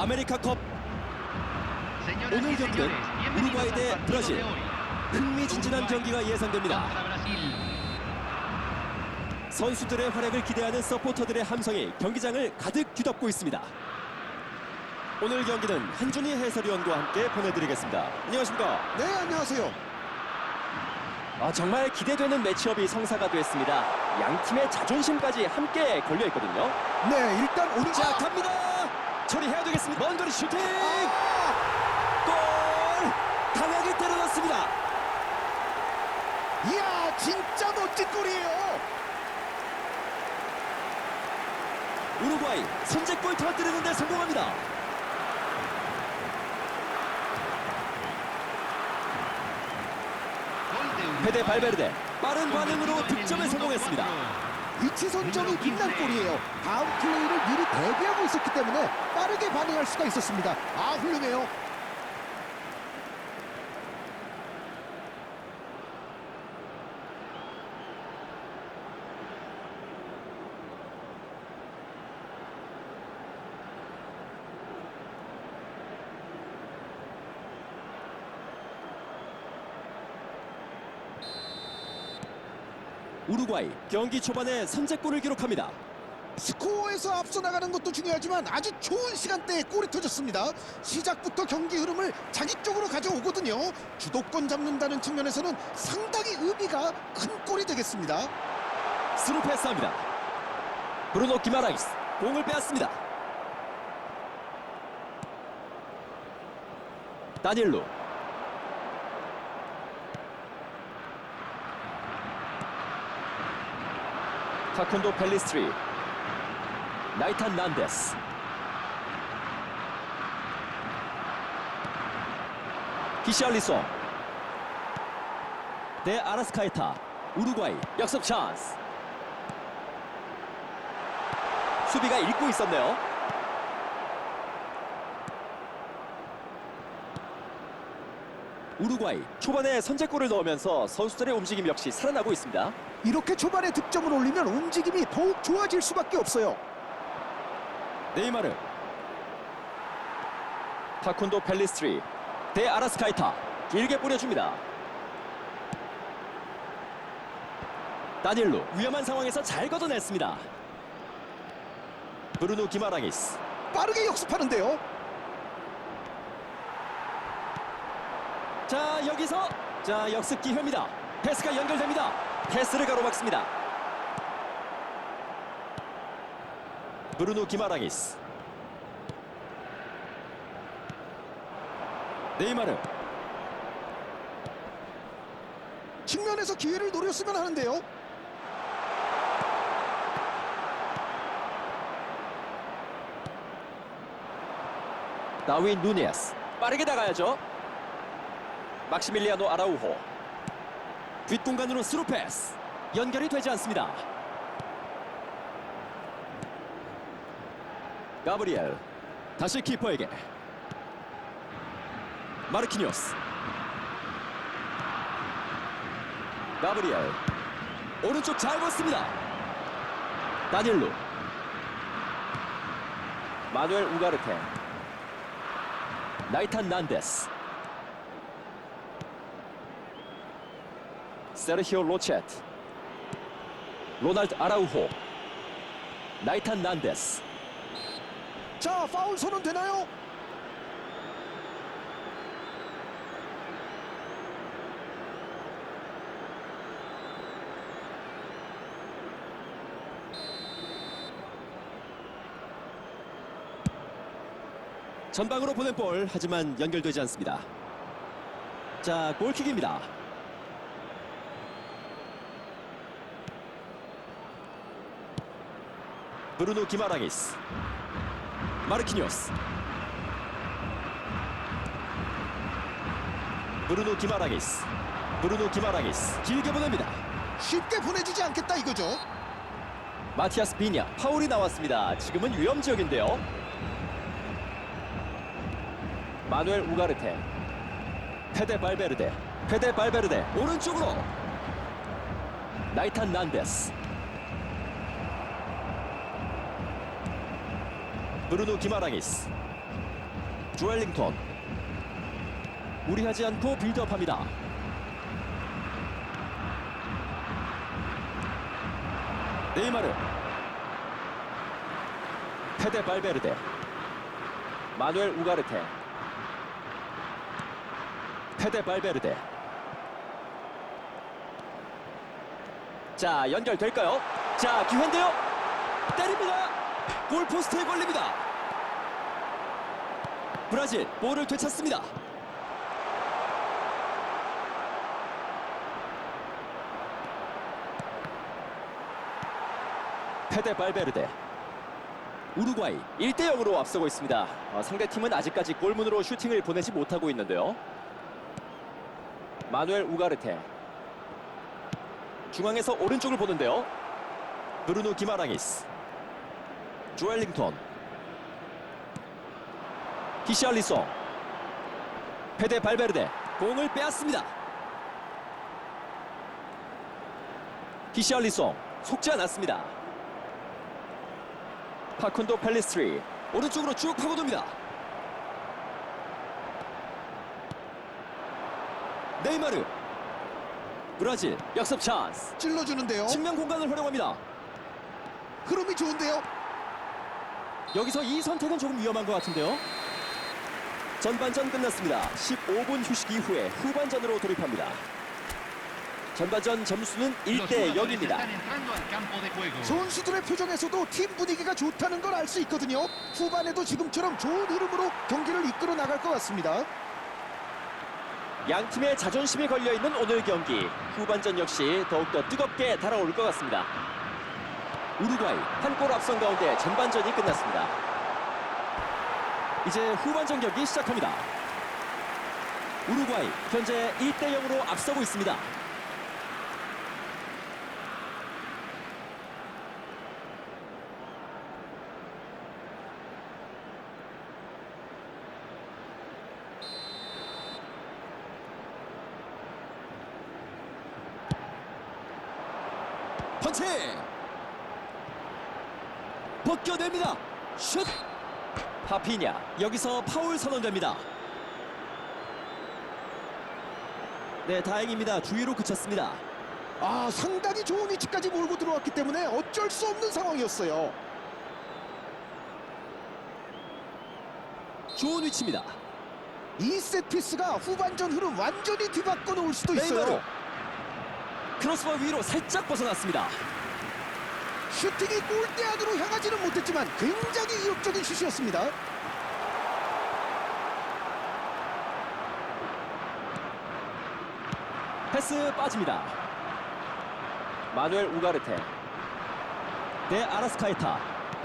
아메리카컵 오늘 경기는 우루과이 대 브라질 흥미진진한 경기가 예상됩니다. 선수들의 활약을 기대하는 서포터들의 함성이 경기장을 가득 뒤덮고 있습니다. 오늘 경기는 한준희 해설위원과 함께 보내드리겠습니다. 안녕하십니까? 네, 안녕하세요. 아, 정말 기대되는 매치업이 성사가 됐습니다. 양 팀의 자존심까지 함께 걸려 있거든요. 네, 일단 자, 갑니다. 처리해야 되겠습니다. 먼 거리 슈팅! 아, 골! 강하게 때려 넣습니다. 이야, 진짜 멋진 골이에요. 우루과이 선제골 터뜨리는 데 성공합니다. 페데 발베르데 빠른 반응으로 득점에 성공했습니다. 위치 선정이 빛난 골이에요. 다음 플레이를 미리 대비하고 있었기 때문에 빠르게 반응할 수가 있었습니다. 아, 훌륭해요. 우루과이 경기 초반에 선제골을 기록합니다. 스코어에서 앞서 나가는 것도 중요하지만 아주 좋은 시간대에 골이 터졌습니다. 시작부터 경기 흐름을 자기 쪽으로 가져오거든요. 주도권 잡는다는 측면에서는 상당히 의미가 큰 골이 되겠습니다. 스루 패스합니다. 브루노 기마라이스 공을 빼앗습니다. 다닐로 타콘도 펠리스트리 나이탄 난데스. 히샬리송. 데 아라스카이타 우루과이 역습 찬스. 수비가 읽고 있었네요. 우루과이 초반에 선제골을 넣으면서 선수들의 움직임 역시 살아나고 있습니다. 이렇게 초반에 득점을 올리면 움직임이 더욱 좋아질 수밖에 없어요. 네이마르 타콘도 펠리스트리 데 아라스카이타 길게 뿌려줍니다. 다닐로 위험한 상황에서 잘 걷어냈습니다. 브루노 기마랑이스 빠르게 역습하는데요. 자 여기서 자 역습 기회입니다. 패스가 연결됩니다. 패스를 가로막습니다. 브루노 기마랑이스 네이마르 측면에서 기회를 노렸으면 하는데요. 다윈 누니에스 빠르게 나가야죠. 막시밀리아노 아라우호. 뒷공간으로 스루 패스. 연결이 되지 않습니다. 가브리엘. 다시 키퍼에게. 마르키니오스. 가브리엘. 오른쪽 잘 봤습니다. 다닐루. 마누엘 우가르테. 나이탄 난데스 세르히오 로체트 로날드 아라우호 나이탄 난데스 자, 파울 선언 되나요? 전방으로 보낸 볼 하지만 연결되지 않습니다. 자 골킥입니다. 브루노 기마랑이스 마르키니오스 브루노 기마랑이스 브루노 기마랑이스 길게 보냅니다. 쉽게 보내주지 않겠다 이거죠. 마티아스 비냐 파울이 나왔습니다. 지금은 위험 지역인데요. 마누엘 우가르테 페데 발베르데 페데 발베르데 오른쪽으로 나이탄 난데스 브루노 기마랑이스. 조엘링턴. 무리하지 않고 빌드업합니다. 네이마르. 페데 발베르데. 마누엘 우가르테. 페데 발베르데. 자 연결될까요? 자 기회인데요. 때립니다 골포스트에 걸립니다 브라질 볼을 되찾습니다 페데 발베르데 우루과이 1대 0으로 앞서고 있습니다. 어, 상대팀은 아직까지 골문으로 슈팅을 보내지 못하고 있는데요. 마누엘 우가르테 중앙에서 오른쪽을 보는데요. 브루누 기마랑이스 조엘링턴 히샬리송 페데 발베르데 공을 빼앗습니다. 히샬리송 속지 않았습니다. 파쿤도 펠리스트리 오른쪽으로 쭉 파고듭니다. 네이마르 브라질 역습 찬스 찔러주는데요. 측면 공간을 활용합니다. 흐름이 좋은데요. 여기서 이 선택은 조금 위험한 것 같은데요. 전반전 끝났습니다. 15분 휴식 이후에 후반전으로 돌입합니다. 전반전 점수는 1대 0입니다. 선수들의 표정에서도 팀 분위기가 좋다는 걸 알 수 있거든요. 후반에도 지금처럼 좋은 흐름으로 경기를 이끌어 나갈 것 같습니다. 양 팀의 자존심이 걸려 있는 오늘 경기 후반전 역시 더욱더 뜨겁게 달아올 것 같습니다. 우루과이 한 골 앞선 가운데 전반전이 끝났습니다. 이제 후반전 경기 시작합니다. 우루과이 현재 1대 0으로 앞서고 있습니다. 펀치 벗겨냅니다. 슛! 파피냐 여기서 파울 선언됩니다. 네 다행입니다. 주위로 그쳤습니다. 아 상당히 좋은 위치까지 몰고 들어왔기 때문에 어쩔 수 없는 상황이었어요. 좋은 위치입니다. 이 세트피스가 후반전 흐름 완전히 뒤바꿔 놓을 수도 네이마르. 있어요. 크로스바 위로 살짝 벗어났습니다 슈팅이 골대 안으로 향하지는 못했지만 굉장히 위협적인 슛이었습니다. 패스 빠집니다. 마누엘 우가르테. 네 아라스카에타.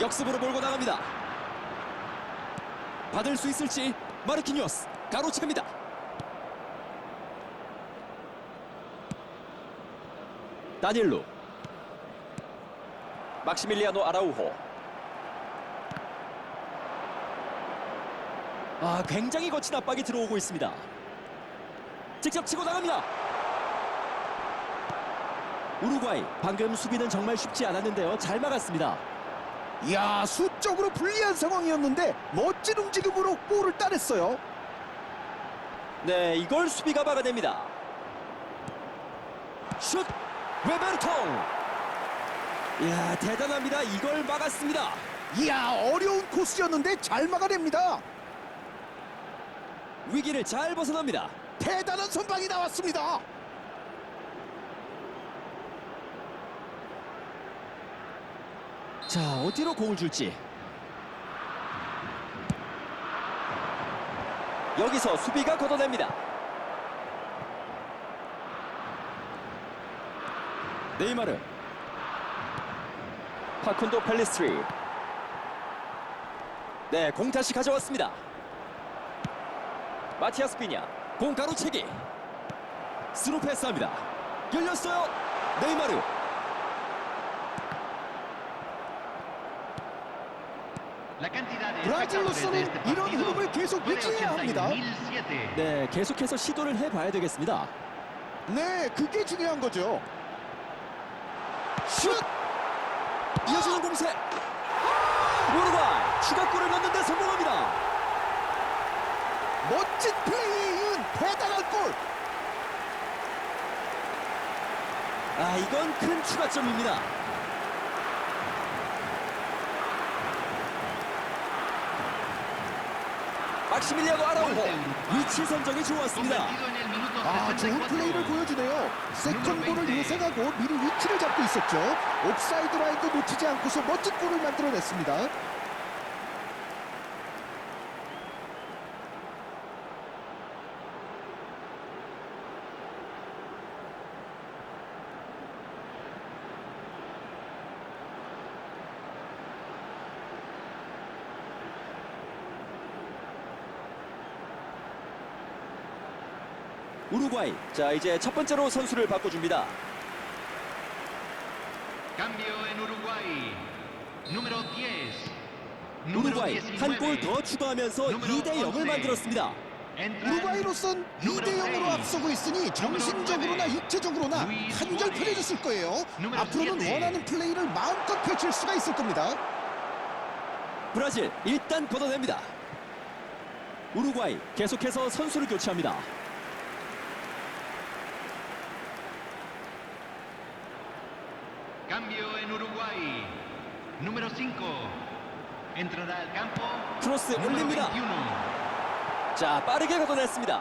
역습으로 몰고 나갑니다. 받을 수 있을지 마르키뉴스 가로채입니다. 다니엘로 막시밀리아노 아라우호. 아 굉장히 거친 압박이 들어오고 있습니다. 직접 치고 나갑니다. 우루과이 방금 수비는 정말 쉽지 않았는데요. 잘 막았습니다. 이야 수적으로 불리한 상황이었는데 멋진 움직임으로 골을 따냈어요. 네 이걸 수비가 막아냅니다. 슛 웨베르통 이야 대단합니다. 이걸 막았습니다. 이야 어려운 코스였는데 잘 막아냅니다. 위기를 잘 벗어납니다. 대단한 선방이 나왔습니다. 자 어디로 공을 줄지? 여기서 수비가 걷어냅니다. 네이마르 파쿤도 펠리스트리 네 공 다시 가져왔습니다 마티아스 피냐 공 가로채기 스루 패스합니다 열렸어요 네이마르 브라질로서는 이런 흐름을 계속 유지해야 합니다. 네, 계속해서 시도를 해봐야 되겠습니다. 네, 그게 중요한 거죠. 슛! 이어지는 공세! 우루과이 추가골을 넣는데 성공합니다. 멋진 플레이에 이은 대단한 골. 아 이건 큰 추가점입니다. 막시밀리아노 아라우호 위치 선정이 좋았습니다. 아, 좋은 플레이를 보여주네요. 세컨볼을 예상하고 미리 위치를 잡고 있었죠. 옵사이드 라인도 놓치지 않고서 멋진 골을 만들어냈습니다. 우루과이 자 이제 첫 번째로 선수를 바꿔줍니다. Cambio en Uruguay. Número 10. Número 우루과이 한골 19. 더 추가하면서 2대 0을 만들었습니다. 우루과이로선 2대 0으로 앞서고 있으니 정신적으로나 육체적으로나 한결 편해졌을 거예요. 앞으로는 원하는 플레이를 마음껏 펼칠 수가 있을 겁니다. 브라질 일단 걷어냅니다. 우루과이 계속해서 선수를 교체합니다. Número 5. Entrará al campo. 크로스 올립니다. 21. 자 빠르게 걷어냈습니다.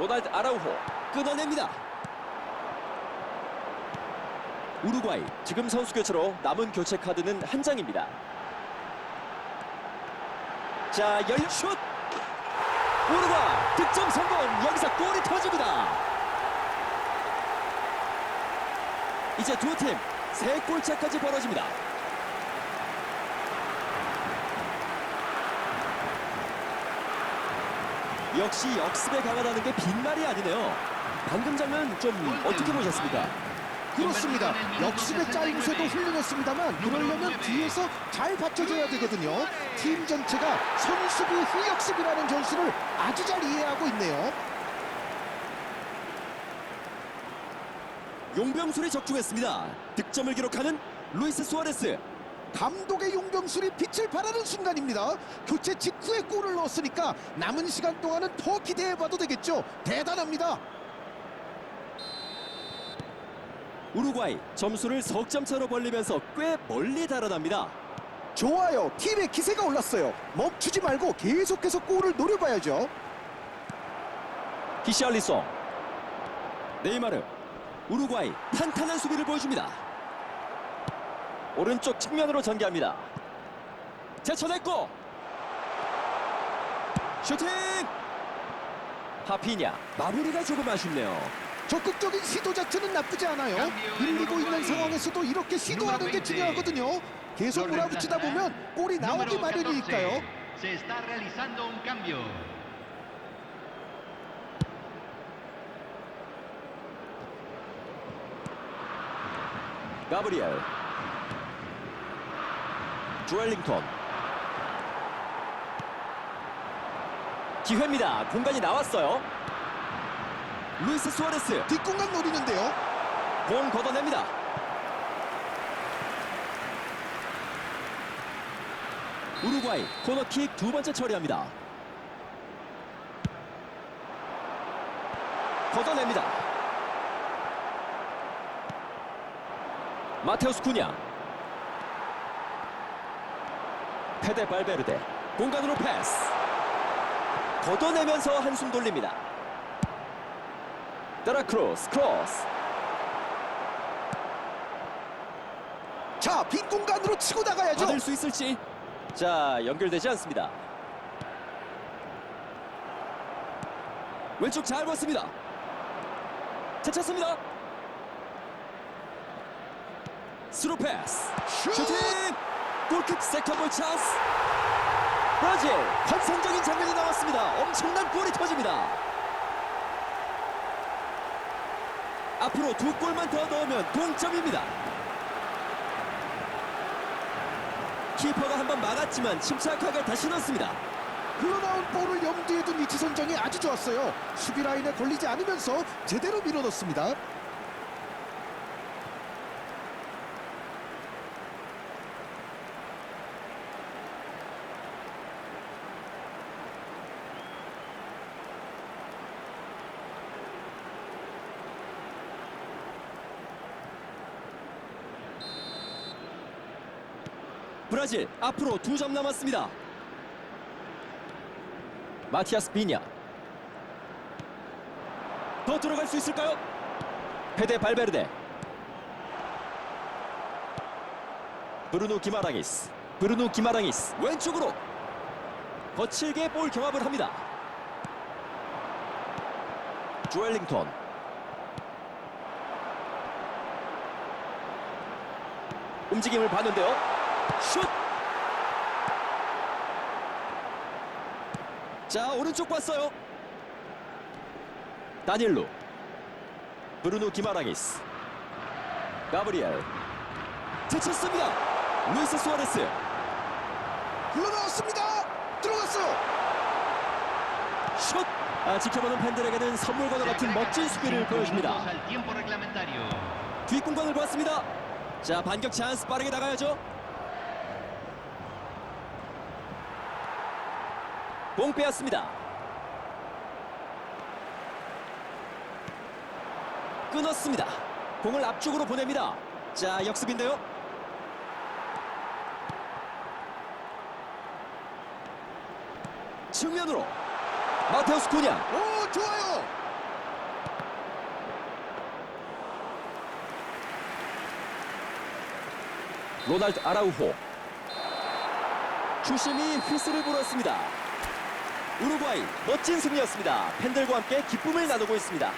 로날드 아라우호 끊어냅니다. 우루과이 지금 선수 교체로 남은 교체 카드는 한 장입니다. 자 열슛 우루과이 득점 성공 여기서 골이 터집니다. 이제 두 팀 세 골차까지 벌어집니다. 역시 역습에 강하다는 게 빈말이 아니네요. 방금 장면 좀 어떻게 보셨습니까? 그렇습니다. 역습의 짜임새도 훌륭했습니다만 그러려면 뒤에서 잘 받쳐줘야 되거든요. 팀 전체가 선수비 후역습이라는 전술을 아주 잘 이해하고 있네요. 용병술이 적중했습니다. 득점을 기록하는 루이스 수아레스. 감독의 용병술이 빛을 발하는 순간입니다. 교체 직후에 골을 넣었으니까 남은 시간 동안은 더 기대해봐도 되겠죠. 대단합니다. 우루과이 점수를 석점 차로 벌리면서 꽤 멀리 달아납니다. 좋아요. 팀의 기세가 올랐어요. 멈추지 말고 계속해서 골을 노려봐야죠. 히샬리송 네이마르 우루과이 탄탄한 수비를 보여줍니다. 오른쪽 측면으로 전개합니다. 제쳐냈고 슈팅 하피냐 마무리가 조금 아쉽네요. 적극적인 시도 자체는 나쁘지 않아요. 밀리고 있는 상황에서도 이렇게 시도하는 게 중요하거든요. 계속 몰아붙이다 보면 골이 나오기 14. 마련이니까요. 가브리엘 주얼링턴 기회입니다. 공간이 나왔어요. 루이스 수아레스 뒷공간 노리는데요. 공 걷어냅니다. 우루과이 코너킥 두 번째 처리합니다. 걷어냅니다. 마테우스 쿠냐. 페데 발베르데. 공간으로 패스. 걷어내면서 한숨 돌립니다. 데라크로스 크로스. 자, 빈 공간으로 치고 나가야죠. 받을 수 있을지. 자 연결되지 않습니다. 왼쪽 잘 봤습니다. 채쳤습니다 스루 패스 슛! 슈팅 골킥 세컨볼 찬스 브라질 환상적인 장면이 나왔습니다 엄청난 골이 터집니다 앞으로 두 골만 더 넣으면 동점입니다 키퍼가 한 번 막았지만 침착하게 다시 넣습니다. 흘러나온 볼을 염두에 둔 위치 선정이 아주 좋았어요. 수비 라인에 걸리지 않으면서 제대로 밀어넣습니다. 브라질 앞으로 두 점 남았습니다. 마티아스 비냐. 더 들어갈 수 있을까요? 페데 발베르데. 브루노 기마랑이스. 브루노 기마랑이스 왼쪽으로 거칠게 볼 경합을 합니다. 조엘링턴 움직임을 봤는데요. 슛! 자, 오른쪽 봤어요. 다닐로. 브루노 기마랑이스. 가브리엘. 제쳤습니다. 루이스 수아레스. 흘러나왔습니다. 들어갔어요. 슛! 아, 지켜보는 팬들에게는 선물과도 같은 멋진 수비를 보여줍니다. 뒷공간을 봤습니다. 자, 반격 찬스 빠르게 나가야죠. 공 빼앗습니다. 끊었습니다. 공을 앞쪽으로 보냅니다. 자, 역습인데요. 측면으로 마테우스 쿠냐 오 좋아요. 로날드 아라우호 주심이 휘슬을 불었습니다 우루과이 멋진 승리였습니다. 팬들과 함께 기쁨을 나누고 있습니다.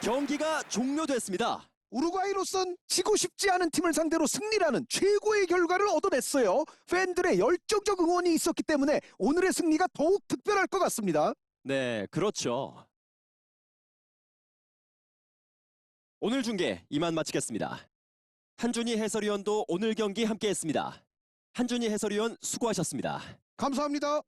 경기가 종료됐습니다. 우루과이로선 지고 싶지 않은 팀을 상대로 승리라는 최고의 결과를 얻어냈어요. 팬들의 열정적 응원이 있었기 때문에 오늘의 승리가 더욱 특별할 것 같습니다. 네 그렇죠. 오늘 중계 이만 마치겠습니다. 한준희 해설위원도 오늘 경기 함께했습니다. 한준희 해설위원 수고하셨습니다. 감사합니다.